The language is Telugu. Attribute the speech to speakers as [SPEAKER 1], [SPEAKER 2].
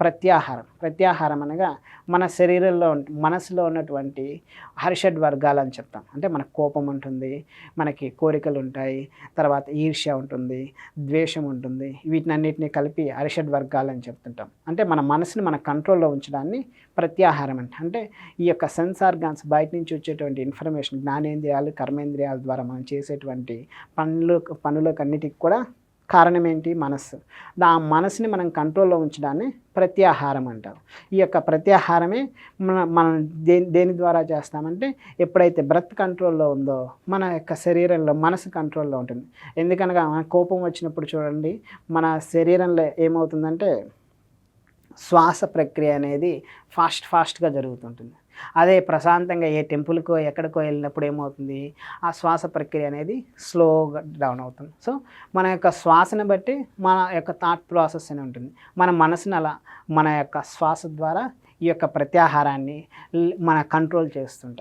[SPEAKER 1] ప్రత్యాహారం. ప్రత్యాహారం అనగా మన శరీరంలో మనసులో ఉన్నటువంటి హర్షడ్ వర్గాలు అని చెప్తాం. అంటే మన కోపం ఉంటుంది మనకి కోరికలు ఉంటాయి తర్వాత ఈర్ష్య ఉంటుంది ద్వేషం ఉంటుంది. వీటినన్నిటిని కలిపి హర్షడ్ వర్గాలు అని చెప్తుంటాం. అంటే మన మనసుని మన కంట్రోల్లో ఉంచడాన్ని ప్రత్యాహారం అంటే అంటే ఈ యొక్క సెన్స్ ఆర్గాన్స్ బయట నుంచి వచ్చేటువంటి ఇన్ఫర్మేషన్ జ్ఞానేంద్రియాలు కర్మేంద్రియాల ద్వారా మనం చేసేటువంటి పనులు పనులకన్నిటికి కూడా కారణం ఏంటి మనస్సు ఆ మనసుని మనం కంట్రోల్లో ఉంచడాన్ని ప్రత్యాహారం అంటారు. ఈ యొక్క ప్రత్యాహారమే మన మనం దేని దేని ద్వారా చేస్తామంటే ఎప్పుడైతే బ్రత్ కంట్రోల్లో ఉందో మన యొక్క శరీరంలో మనసు కంట్రోల్లో ఉంటుంది. ఎందుకనగా మన కోపం వచ్చినప్పుడు చూడండి మన శరీరంలో ఏమవుతుందంటే శ్వాస ప్రక్రియ అనేది ఫాస్ట్ ఫాస్ట్గా జరుగుతుంటుంది. అదే ప్రశాంతంగా ఏ టెంపుల్కో ఎక్కడికో వెళ్ళినప్పుడు ఏమవుతుంది? ఆ శ్వాస ప్రక్రియ అనేది స్లోగా డౌన్ అవుతుంది. సో మన యొక్క శ్వాసను బట్టి మన యొక్క థాట్ ప్రాసెస్ అని ఉంటుంది. మన మనసుని అలా మన యొక్క శ్వాస ద్వారా ఈ యొక్క ప్రత్యాహారాన్ని మన కంట్రోల్ చేస్తుంటాం.